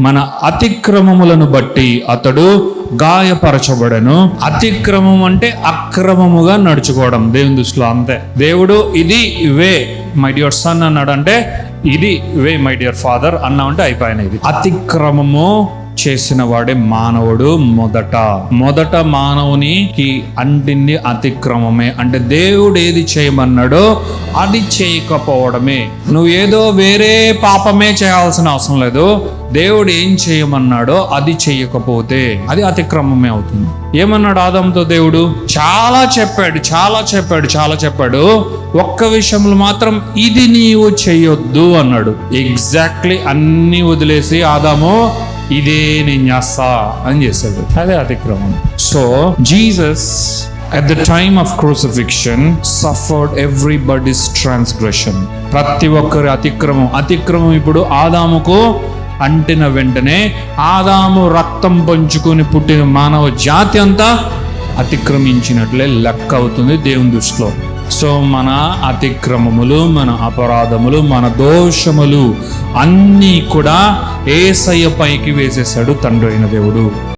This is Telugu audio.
మన అతిక్రమములను బట్టి అతడు గాయపరచబడను. అతిక్రమం అంటే అక్రమముగా నడుచుకోవడం. దేవుని దృష్టిలో అంతే. దేవుడు ఇది వే మై డియర్ సన్ అన్నాడు అంటే ఇది వే మై డియర్ ఫాదర్ అన్నామంటే అయిపోయిన ఇది. అతిక్రమము చేసిన వాడే మానవుడు మొదట. మొదట మానవునికి అంటింది అతిక్రమమే. అంటే దేవుడు ఏది చేయమన్నాడో అది చేయకపోవడమే. నువ్వు ఏదో వేరే పాపమే చేయాల్సిన అవసరం లేదు. దేవుడు ఏం చేయమన్నాడో అది చేయకపోతే అది అతిక్రమమే అవుతుంది. ఏమన్నాడు ఆదంతో దేవుడు? చాలా చెప్పాడు చాలా చెప్పాడు చాలా చెప్పాడు. ఒక్క విషయంలో మాత్రం ఇది నీవు చేయొద్దు అన్నాడు. ఎగ్జాక్ట్లీ అన్ని వదిలేసి ఆదాము ఇదే నేను చేస్తా అని చేశాడు. అదే అతిక్రమం. So Jesus at the time of crucifixion suffered everybody's transgression ప్రతి ఒక్కరి అతిక్రమం. అతిక్రమం ఇప్పుడు ఆదాముకు అంటిన వెంటనే ఆదాము రక్తం పంచుకొని పుట్టిన మానవ జాతి అంతా అతిక్రమించినట్లే లెక్క అవుతుంది దేవుని దృష్టిలో. సో మన అతిక్రమములు మన అపరాధములు మన దోషములు అన్నీ కూడా ఏసయ్య పైకి వేసేశాడు తండ్రి అయిన దేవుడు.